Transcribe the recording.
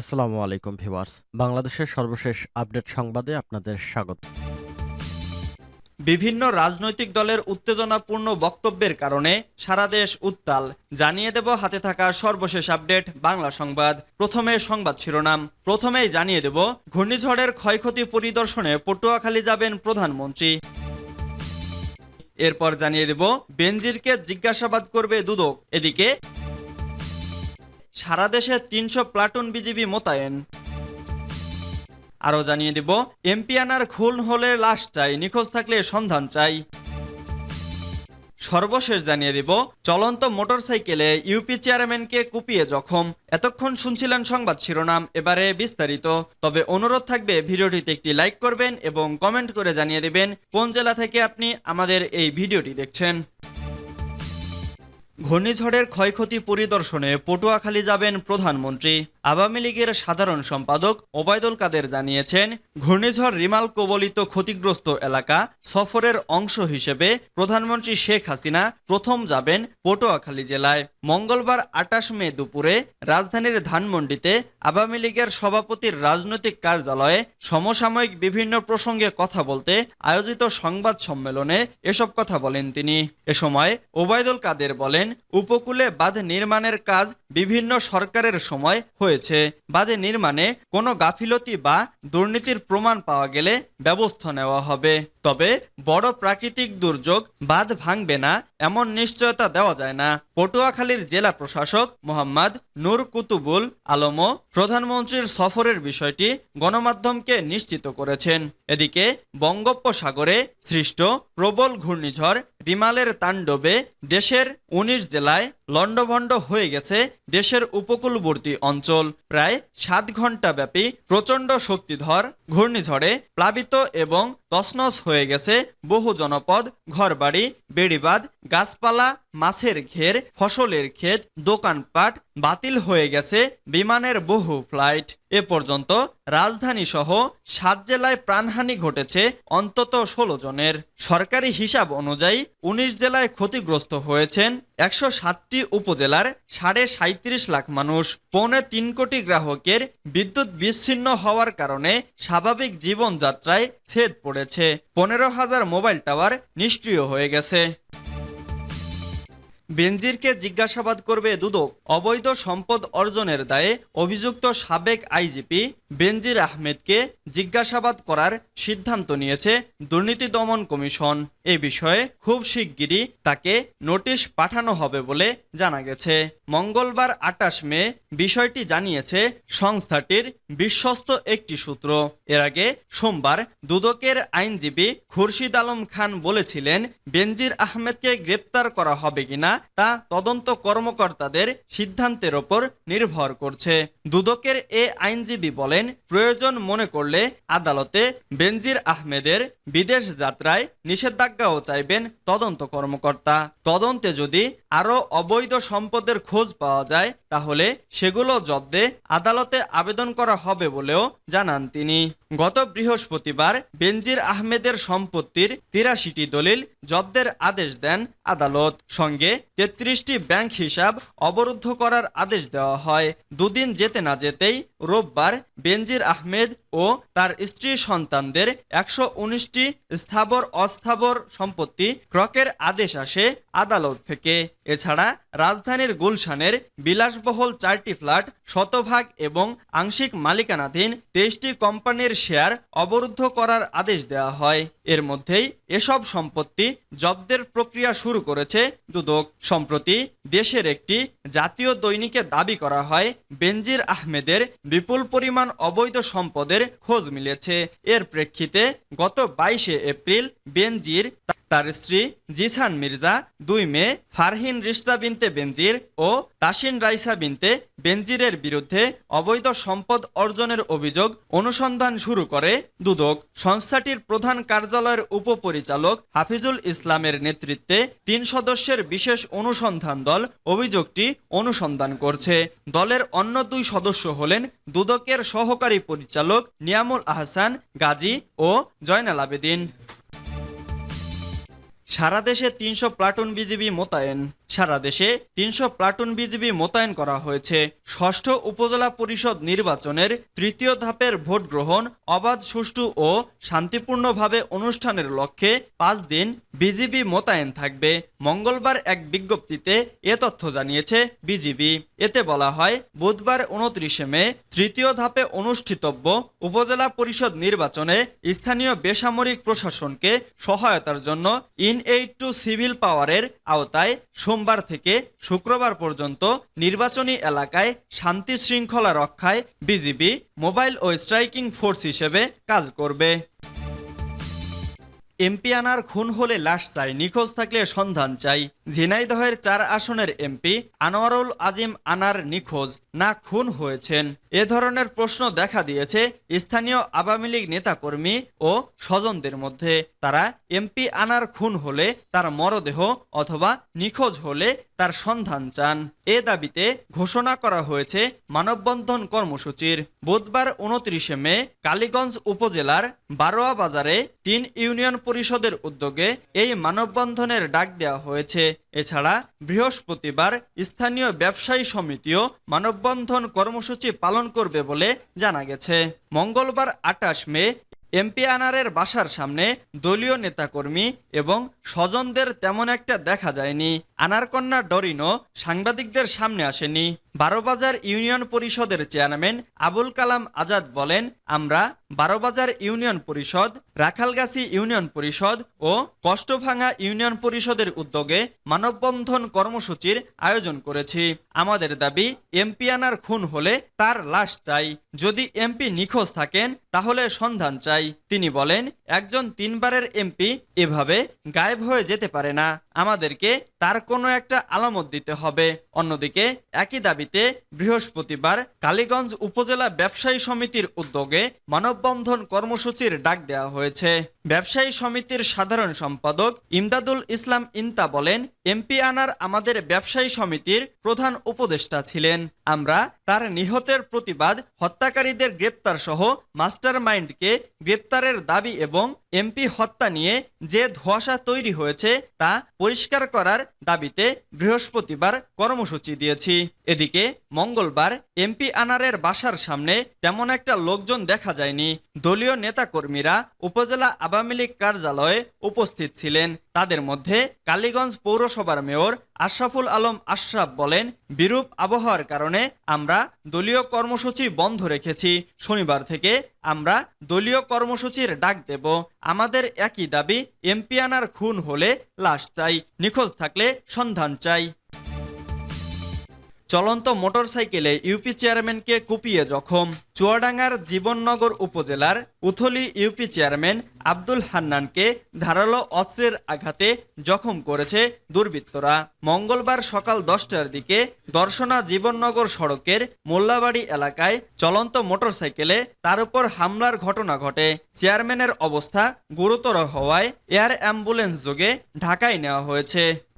আসসালামু আলাইকুম ভিউয়ার্স। বাংলাদেশের সর্বশেষ আপডেট সংবাদে আপনাদের স্বাগত। বিভিন্ন রাজনৈতিক দলের উত্তেজনাপূর্ণ বক্তব্যের কারণে সারা দেশ উত্তাল। জানিয়ে দেব হাতে থাকা সর্বশেষ আপডেট বাংলা সংবাদ। প্রথমে সংবাদ শিরোনাম। প্রথমেই জানিয়ে দেব, ঘূর্ণিঝড়ের ক্ষয়ক্ষতি পরিদর্শনে পটুয়াখালী যাবেন প্রধানমন্ত্রী। এরপর জানিয়ে দেব, বেনজিরকে জিজ্ঞাসাবাদ করবে দুদক। এদিকে সারা দেশে তিনশো প্লাটুন বিজিবি মোতায়েন। আরও জানিয়ে দিব এমপিয়ানার খুন হলে লাশ চাই, নিখোঁজ থাকলে সন্ধান চাই। সর্বশেষ জানিয়ে দিব, চলন্ত মোটরসাইকেলে ইউপি চেয়ারম্যানকে কুপিয়ে জখম। এতক্ষণ শুনছিলেন সংবাদ শিরোনাম, এবারে বিস্তারিত। তবে অনুরোধ থাকবে, ভিডিওটিতে একটি লাইক করবেন এবং কমেন্ট করে জানিয়ে দেবেন, কোন জেলা থেকে আপনি আমাদের এই ভিডিওটি দেখছেন। ঘূর্ণিঝড়ের ক্ষয়ক্ষতি পরিদর্শনে পটুয়াখালী যাবেন প্রধানমন্ত্রী। আওয়ামী লীগের সাধারণ সম্পাদক ওবায়দুল কাদের জানিয়েছেন, ঘূর্ণিঝড় রিমাল কবলিত ক্ষতিগ্রস্ত এলাকা সফরের অংশ হিসেবে প্রধানমন্ত্রী শেখ হাসিনা প্রথম যাবেন পটুয়াখালী জেলায়। মঙ্গলবার আটাশ মে দুপুরে রাজধানীর ধানমন্ডিতে আওয়ামী লীগের সভাপতির রাজনৈতিক কার্যালয়ে সমসাময়িক বিভিন্ন প্রসঙ্গে কথা বলতে আয়োজিত সংবাদ সম্মেলনে এসব কথা বলেন তিনি। এ সময় ওবায়দুল কাদের বলেন উপকূলে বাঁধ নির্মাণের কাজ বিভিন্ন সরকারের সময় হয়েছে। বাঁধে নির্মাণে কোনো গাফিলতি বা দুর্নীতির প্রমাণ পাওয়া গেলে ব্যবস্থা নেওয়া হবে। তবে বড় প্রাকৃতিক দুর্যোগ বাঁধ ভাঙবে না, এমন নিশ্চয়তা দেওয়া যায় না। পটুয়াখালীর জেলা প্রশাসক মোহাম্মদ নূর কুতুবুল আলমও প্রধানমন্ত্রীর সফরের বিষয়টি গণমাধ্যমকে নিশ্চিত করেছেন। এদিকে বঙ্গোপসাগরে সৃষ্ট প্রবল ঘূর্ণিঝড় রিমালের তাণ্ডবে দেশের উনিশ জেলায় লণ্ডভণ্ড হয়ে গেছে দেশের উপকূলবর্তী অঞ্চল। প্রায় সাত ঘণ্টা ব্যাপী প্রচণ্ড শক্তিধর ঘূর্ণিঝড়ে প্লাবিত এবং তছনছ হয়ে গেছে বহু জনপদ, ঘরবাড়ি, বেড়িবাঁধ, গাছপালা, মাছের ঘের, ফসলের ক্ষেত, দোকানপাট বাতিল হয়ে গেছে বিমানের বহু ফ্লাইট। এ পর্যন্ত রাজধানী সহ সাত জেলায় প্রাণহানি ঘটেছে অন্তত ষোলো জনের। সরকারি হিসাব অনুযায়ী উনিশ জেলায় ক্ষতিগ্রস্ত হয়েছেন একশো সাতটি উপজেলার সাড়ে সাঁত্রিশ লাখ মানুষ, পৌনে তিন কোটি গ্রাহকের বিদ্যুৎ বিচ্ছিন্ন হওয়ার কারণে স্বাভাবিক জীবনযাত্রায় ছেদ পড়েছে। পনেরো হাজার মোবাইল টাওয়ার নিষ্ক্রিয় হয়ে গেছে। বেনজিরকে জিজ্ঞাসাবাদ করবে দুদক। অবৈধ সম্পদ অর্জনের দায়ে অভিযুক্ত সাবেক আইজিপি বেনজির আহমেদকে জিজ্ঞাসাবাদ করার সিদ্ধান্ত নিয়েছে দুর্নীতি দমন কমিশন। এ বিষয়ে খুব শিগগিরই তাকে নোটিশ পাঠানো হবে বলে জানা গেছে। মঙ্গলবার আটাশ মে বিষয়টি জানিয়েছে সংস্থাটির বিশ্বস্ত একটি সূত্র। এর আগে সোমবার দুদকের আইনজীবী খুরশিদ আলম খান বলেছিলেন, বেনজির আহমেদকে গ্রেপ্তার করা হবে কিনা তা তদন্ত কর্মকর্তাদের সিদ্ধান্তের ওপর নির্ভর করছে। দুদকের এ আইনজীবী বলেন, প্রয়োজন মনে করলে আদালতে বেনজির আহমেদের বিদেশ যাত্রায় নিষেধাজ্ঞাও চাইবেন তদন্ত কর্মকর্তা। তদন্তে যদি আরও অবৈধ সম্পদের খোঁজ পাওয়া যায়, তাহলে সেগুলো জব্দে আদালতে আবেদন করা হবে বলেও জানান তিনি। গত বৃহস্পতিবার বেনজির আহমেদের সম্পত্তির তিরাশিটি দলিল জব্দের আদেশ দেন আদালত। সঙ্গে তেত্রিশটি ব্যাংক হিসাব অবরুদ্ধ করার আদেশ দেওয়া হয়। দুদিন যেতে না যেতেই রোববার বেনজির আহমেদ ও তার স্ত্রী সন্তানদের একশো উনিশটি স্থাবর অস্থাবর সম্পত্তি ক্রকের আদেশ আসে আদালত থেকে। এছাড়া রাজধানীর গুলশানের বিলাসবহল চারটি ফ্ল্যাট, শতভাগ এবং আংশিক মালিকানাধীন তেইশটি কোম্পানির শেয়ার অবরুদ্ধ করার আদেশ দেওয়া হয়। এর মধ্যেই এসব সম্পত্তি জব্দের প্রক্রিয়া শুরু করেছে দুদক। সম্প্রতি দেশের একটি জাতীয় দৈনিকে দাবি করা হয়, বেনজির আহমেদের বিপুল পরিমাণ অবৈধ সম্পদের খোঁজ মিলেছে। এর প্রেক্ষিতে গত বাইশে এপ্রিল বেনজির, তার স্ত্রী জিসান মির্জা, দুই মে ফারহিন রিস্তা বিনতে বেনজির ও তাসিন রাইসা বিনতে বেনজিরের বিরুদ্ধে অবৈধ সম্পদ অর্জনের অভিযোগ অনুসন্ধান শুরু করে দুদক। সংস্থাটির প্রধান কার্যালয়ের উপপরিচালক হাফিজুল ইসলামের নেতৃত্বে তিন সদস্যের বিশেষ অনুসন্ধান দল অভিযোগটি অনুসন্ধান করছে। দলের অন্য দুই সদস্য হলেন দুদকের সহকারী পরিচালক নিয়ামুল আহসান, গাজী ও জয়নাল আবেদিন। সারা দেশে তিনশো প্লাটুন বিজিবি মোতায়েন। সারা দেশে তিনশো প্লাটুন বিজিবি মোতায়েন করা হয়েছে। ষষ্ঠ উপজেলা পরিষদ নির্বাচনের তৃতীয় ধাপের ভোট গ্রহণ অবাধ, সুষ্ঠু ও শান্তিপূর্ণভাবে অনুষ্ঠানের লক্ষ্যে পাঁচ দিন বিজিবি মোতায়েন থাকবে। মঙ্গলবার এক বিজ্ঞপ্তিতে এ তথ্য জানিয়েছে বিজিবি। এতে বলা হয়, বুধবার উনত্রিশে মে তৃতীয় ধাপে অনুষ্ঠিতব্য উপজেলা পরিষদ নির্বাচনে স্থানীয় বেসামরিক প্রশাসনকে সহায়তার জন্য ইন এইড টু সিভিল পাওয়ারের আওতায় সোমবার থেকে শুক্রবার পর্যন্ত নির্বাচনী এলাকায় শান্তি শৃঙ্খলা রক্ষায় বিজিবি মোবাইল ও স্ট্রাইকিং ফোর্স হিসেবে কাজ করবে। এমপি আনার খুন হলে লাশ চাই, নিখোঁজ থাকলে সন্ধান চাই। ঝিনাইদহের চার আসনের এমপি আনোয়ারুল আজিম আনার নিখোঁজ, না খুন হয়েছেন। এ ধরনের প্রশ্ন দেখা দিয়েছে স্থানীয় আওয়ামী লীগ নেতাকর্মী ও স্বজনদের মধ্যে। তারা এমপি আনার খুন হলে তার মরদেহ অথবা নিখোঁজ হলে তার সন্ধান চান। এ দাবিতে ঘোষণা করা হয়েছে মানববন্ধন কর্মসূচির। বুধবার উনত্রিশে মে কালীগঞ্জ উপজেলার বারোয়া বাজারে তিন ইউনিয়ন পরিষদের উদ্যোগে এই মানববন্ধনের ডাক দেওয়া হয়েছে। এছাড়া বৃহস্পতিবার স্থানীয় ব্যবসায়ী সমিতিও মানববন্ধন কর্মসূচি পালন করবে বলে জানা গেছে। মঙ্গলবার আটাশ মে এমপি আনারের বাসার সামনে দলীয় নেতাকর্মী এবং স্বজনদের তেমন একটা দেখা যায়নি। আনারকন্যা ডরিনো সাংবাদিকদের সামনে আসেনি। বারোবাজার ইউনিয়ন পরিষদের চেয়ারম্যান আবুল কালাম আজাদ বলেন, আমরা বারোবাজার ইউনিয়ন পরিষদ, রাখালগাছি ইউনিয়ন পরিষদ ও কষ্টভাঙা ইউনিয়ন পরিষদের উদ্যোগে মানববন্ধন কর্মসূচির আয়োজন করেছি। আমাদের দাবি, এমপি আনার খুন হলে তার লাশ চাই। যদি এমপি নিখোঁজ থাকেন, তাহলে সন্ধান চাই। তিনি বলেন, একজন তিনবারের এমপি এভাবে গায়েব হয়ে যেতে পারে না। আমাদেরকে তার কোনো একটা আলামত দিতে হবে। অন্যদিকে, একই দাবিতে বৃহস্পতিবার কালীগঞ্জ উপজেলা ব্যবসায়ী সমিতির উদ্যোগে মানববন্ধন কর্মসূচির ডাক দেওয়া হয়েছে। ব্যবসায়ী সমিতির সাধারণ সম্পাদক ইমদাদুল ইসলাম ইন্তা বলেন এমপি আনার আমাদের ব্যবসায়ী সমিতির প্রধান উপদেষ্টা ছিলেন। আমরা তার নিহতের প্রতিবাদ হত্যাকারীদের গ্রেপ্তার সহ মাস্টার মাইন্ডকে গ্রেপ্তারের দাবি এবং এমপি হত্যা নিয়ে যে ধোঁয়াশা তৈরি হয়েছে তা পরিষ্কার করার দাবিতে বৃহস্পতিবার কর্মসূচি দিয়েছি। এদিকে মঙ্গলবার এমপি আনারের বাসার সামনে তেমন একটা লোকজন দেখা যায়নি। দলীয় নেতাকর্মীরা উপজেলা আওয়ামী লীগ কার্যালয়ে উপস্থিত ছিলেন। তাদের মধ্যে কালীগঞ্জ পৌরসভার মেয়র আশরাফুল আলম আশরাফ বলেন, বিরূপ আবহাওয়ার কারণে আমরা দলীয় কর্মসূচি বন্ধ রেখেছি। শনিবার থেকে আমরা দলীয় কর্মসূচির ডাক দেব। আমাদের একই দাবি এমপিয়ানার খুন হলে লাশ চাই, নিখোঁজ থাকলে সন্ধান চাই। চলন্ত মোটরসাইকেলে ইউপি চেয়ারম্যানকে কুপিয়ে জখম। চুয়াডাঙ্গার জীবননগর উপজেলার উথলি ইউপি চেয়ারম্যান আব্দুল হান্নানকে ধারালো অস্ত্রের আঘাতে জখম করেছে দুর্বৃত্তরা। মঙ্গলবার সকাল দশটার দিকে দর্শনা জীবননগর সড়কের মোল্লাবাড়ি এলাকায় চলন্ত মোটরসাইকেলে তার উপর হামলার ঘটনা ঘটে। চেয়ারম্যানের অবস্থা গুরুতর হওয়ায় এয়ার অ্যাম্বুলেন্স যোগে ঢাকায় নেওয়া হয়েছে।